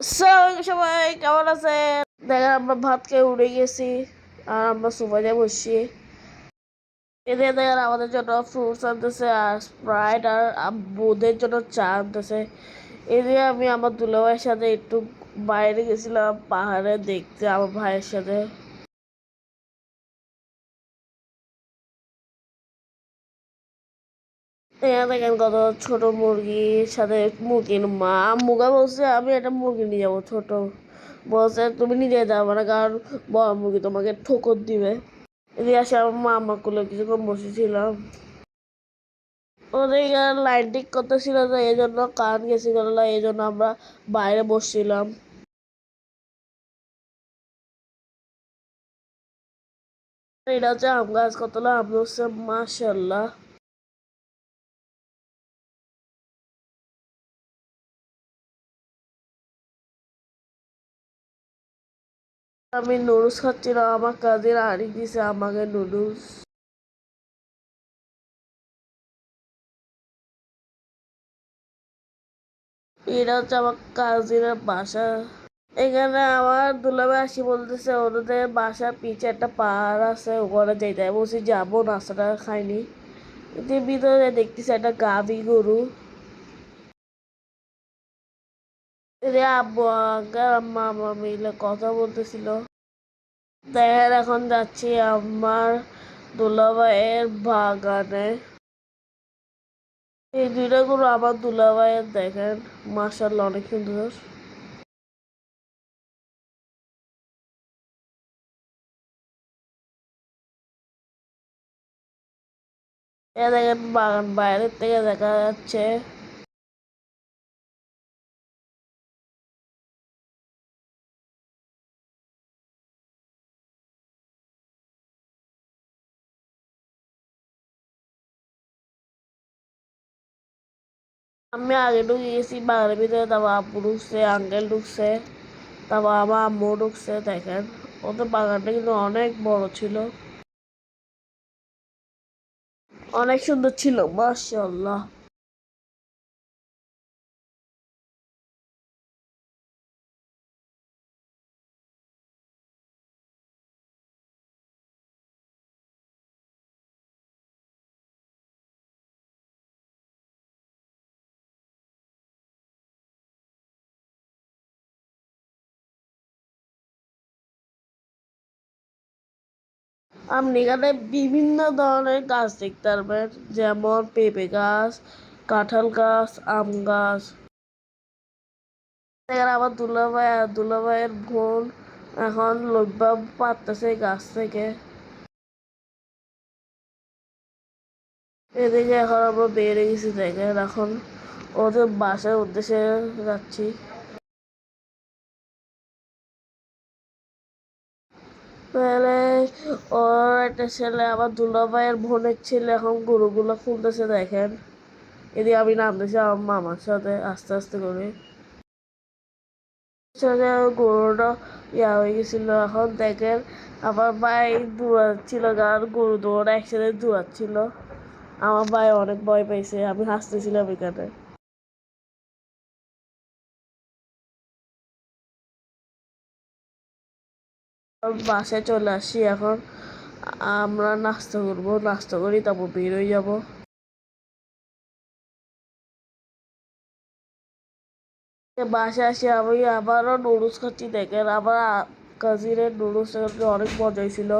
সবাই কেমন আছেন? দেখেন, আমরা ভাত খেয়ে উড়ে গেছি, আর আমরা সুবাইতে বসছি। এদের দেখেন, আমাদের জন্য ফ্রুটস আনতেছে, আর স্প্রাইট আর বোধের জন্য চা আনতেছে। এদিকে আমি আমার দুলাভাইয়ের সাথে একটু বাইরে গেছিলাম, পাহাড়ে দেখতে, আমার ভাইয়ের সাথে। দেখেন কত ছোট মুরগির সাথে মুরগির মা। মুগা বলছে, আমি একটা মুরগি নিয়ে যাব ছোট। বলছে, তুমি নিজে যাব না, কারণ বড় মুরগি তোমাকে ঠোকর দিবে। এদিকে আসে আমার মা আমার কুলে কিছুক্ষণ বসেছিলাম। ওদের এখানে লাইন ঠিক করতেছিল তো এই জন্য কারেন্ট গেছে গেল এই জন্য আমরা বাইরে বসছিলাম। এটা হচ্ছে আম গাছ কতলা আম হচ্ছে মাসাল্লাহ আমি নুডলস খাচ্ছিলাম, আমার কাজের আড়ি দিছে আমাকে নুডলস। এটা হচ্ছে আমার কাজিনের বাসা। এখানে আমার দুলাভাই আসি বলতেছে, ওদের বাসার পিছে একটা পাহাড় আছে, ওখানে যেতে বলছি, যাব, নাস্তাটা খাইনি। ভিতরে দেখতেছি একটা গাভি গরু। এদের আব্বু, আগে আম্মা আম্মা মিলে কথা বলতেছিল। দেখেন, এখন যাচ্ছি আমার দুলাভাইয়ের বাগানে। এই দুইটা গরু আমার দুলাভাইয়ের দেখেন। মার্শাল্লাহ অনেক সুন্দর। দেখেন, বাগান বাইরের থেকে দেখা যাচ্ছে। আমি আগে ঢুকে গেছি বাগানের ভিতরে তারপর আপু ঢুকছে আঙ্কেল ঢুকছে তারপর আমার আম্মু ঢুকছে দেখেন তো বাগানটা কিন্তু অনেক বড় ছিল অনেক সুন্দর ছিল মাশাল্লাহ আপনি এখানে বিভিন্ন ধরনের গাছ দেখতে পারবেন, যেমন পেঁপে গাছ, কাঁঠাল গাছ, আম গাছ। এখানে আমার দুলাভাই আর দুলাভাইয়ের বোন এখন লব্বা পাততেছে গাছ থেকে। এদিকে এখন আমরা বেরিয়ে গেছি দেখেন, এখন ওদের বাসার উদ্দেশ্যে যাচ্ছি। তাহলে ওর একটা ছেলে, আমার দুলাভাইয়ের বোনের ছেলে, এখন গরুগুলো খুলতেছে দেখেন। এদিকে আমি নামতেছি আমার মামার সাথে আস্তে আস্তে করে। গরুটা ইয়া হয়ে গেছিল, এখন দেখেন আমার ভাই দৌড়াচ্ছিল কারণ গরু দৌড়া একসাথে দৌড়াচ্ছিল। আমার ভাই অনেক ভয় পাইছে, আমি হাসতেছিলাম এখানে। বাসায় চলে আসি এখন। আমরা নাস্তা করব, নাস্তা করি, তারপর বের হয়ে যাব। বাসায় আসি, আমি আবারও নুডলস খাচ্ছি, দেখেন আবার কাজিনের নুডলস অনেক মজা হয়েছিল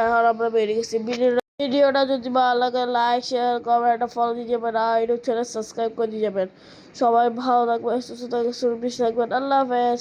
এখন আমরা বেরিয়ে গেছি। ভিডিওটা যদি ভালো লাগে লাইক শেয়ার কমেন্ট ফলো দিয়ে যাবেন। আর ইউটিউব চ্যানেল সাবস্ক্রাইব করে দিয়ে যাবেন। সবাই ভালো থাকবেন, সুস্থ থাকবেন, সুরক্ষিত থাকবেন। আল্লাহ হাফেজ।